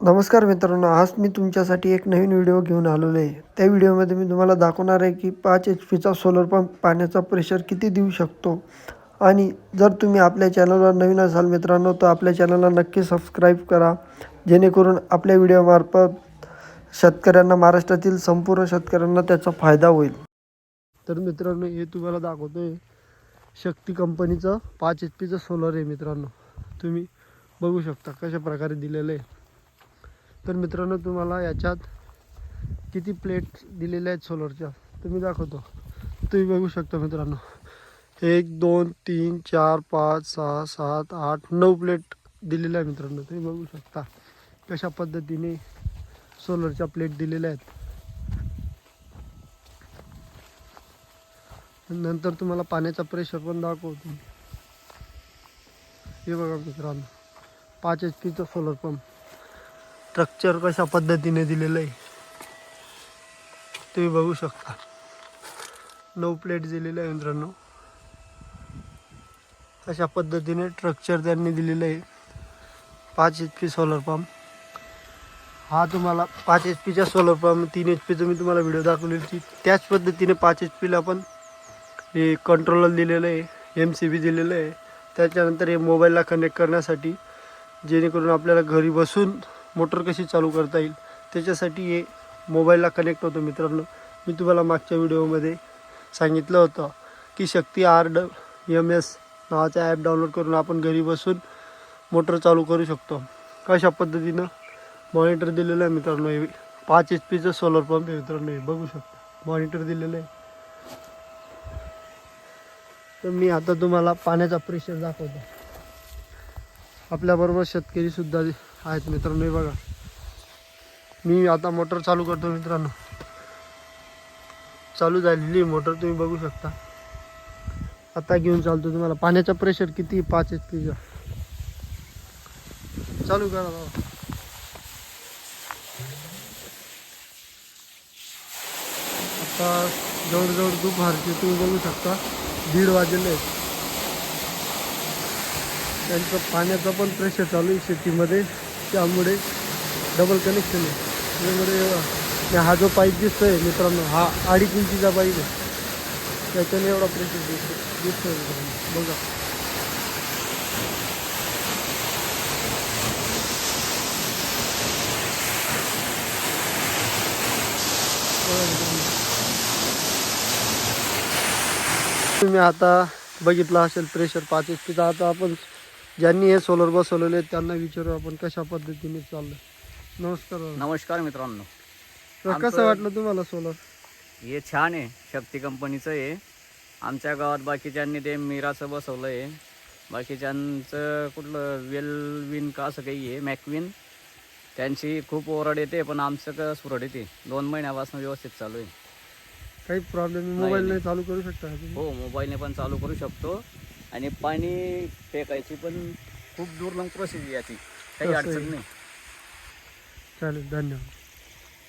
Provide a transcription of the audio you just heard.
नमस्कार मित्रांनो आज मी तुमच्यासाठी एक नवीन व्हिडिओ घेऊन आलेलो आहे. त्या व्हिडिओमध्ये मी तुम्हाला दाखवणार आहे की पाच एच पीचा सोलर पंप पाण्याचा प्रेशर किती देऊ शकतो. आणि जर तुम्ही आपल्या चॅनलवर नवीन असाल मित्रांनो तर आपल्या चॅनलला नक्की सबस्क्राईब करा. जेणेकरून आपल्या व्हिडिओमार्फत शेतकऱ्यांना महाराष्ट्रातील संपूर्ण शेतकऱ्यांना त्याचा फायदा होईल. तर मित्रांनो हे तुम्हाला दाखवतो आहे शक्ती कंपनीचं पाच एच पीचं सोलर आहे मित्रांनो. तुम्ही बघू शकता कशा प्रकारे दिलेलं आहे. तर मित्रांनो तुम्हाला याच्यात किती प्लेट दिलेल्या आहेत सोलरच्या तुम्ही दाखवतो. तुम्ही बघू शकता मित्रांनो. एक दोन तीन चार पाच सहा सात आठ नऊ प्लेट दिलेल्या आहे मित्रांनो. तुम्ही बघू शकता कशा पद्धतीने सोलरच्या प्लेट दिलेल्या आहेत. नंतर तुम्हाला पाण्याचा प्रेशर पण दाखवतो. हे बघा मित्रांनो. पाच एच पीचा सोलर पंप स्ट्रक्चर कशा पद्धतीने दिलेलं आहे तुम्ही बघू शकता. नऊ प्लेट दिलेलं आहे मित्रांनो. अशा पद्धतीने स्ट्रक्चर त्यांनी दिलेलं आहे पाच एच पी सोलर पंप हा तुम्हाला पाच एच पीचा सोलर पंप तीन एच पीचं मी तुम्हाला व्हिडिओ दाखवली होती त्याच पद्धतीने पाच एच पीला पण हे कंट्रोलर दिलेलं आहे एम सी बी दिलेलं आहे. त्याच्यानंतर हे मोबाईलला कनेक्ट करण्यासाठी जेणेकरून आपल्याला घरी बसून मोटर कशी चालू करता येईल त्याच्यासाठी हे मोबाईलला कनेक्ट होतं मित्रांनो. मी तुम्हाला मागच्या व्हिडिओमध्ये सांगितलं होतं की Shakti R D M S नावाचा ॲप डाउनलोड करून आपण घरी बसून मोटर चालू करू शकतो. अशा पद्धतीनं? मॉनिटर दिलेलं आहे मित्रांनो हे. पाच एच पीचं सोलर पंप आहे मित्रांनो हे. बघू शकता. मॉनिटर दिलेलं आहे. तर मी आता तुम्हाला पाण्याचा प्रेशर दाखवतो. आपल्याबरोबर शेतकरीसुद्धा आहेत मित्रांनो हे बघा. मी आता मोटर चालू करतो मित्रांनो. चालू झालेली मोटर तुम्ही बघू शकता. आता घेऊन चालतो तुम्हाला. पाण्याचा प्रेशर किती? पाच एच पीचा चालू करा बाबा. आता जवळजवळ दुपारचे तुम्ही बघू शकता. दीड वाजले आहेत त्यांचं पाण्याचा पण प्रेशर चालू आहे शेतीमध्ये. त्यामुळे डबल कनेक्शन आहे. त्यामुळे हा जो पाईप दिसतोय मित्रांनो हा अडीच इंचीचा पाईप आहे. त्याच्याने एवढा प्रेशर दिसतो दिसतोय मित्रांनो. बघा. तुम्ही आता बघितलं असेल प्रेशर पाच एच आता आपण ज्यांनी हे सोलर बसवलेले त्यांना विचारू आपण कशा पद्धतीने चाललं. नमस्कार. नमस्कार मित्रांनो. तर कसं आमचं- वाटलं तुम्हाला सोलर हे छान आहे शक्ती कंपनीचं आहे. आमच्या गावात बाकीच्यांनी ते मिराचं बसवलं आहे बाकीच्यांचं कुठलं वेल विन का असं काही आहे मॅकविन. त्यांची खूप ओरड येते पण आमचं का सुरड येते. दोन महिन्यापासून व्यवस्थित चालू आहे. काही प्रॉब्लेम मोबाईल नाही. चालू करू शकता का तुम्ही? हो मोबाईलने पण चालू करू शकतो. आणि पाणी फेकायची पण खूप दूर लंग प्रोसेस याची. काही अडचण. नाही. चालेल धन्यवाद.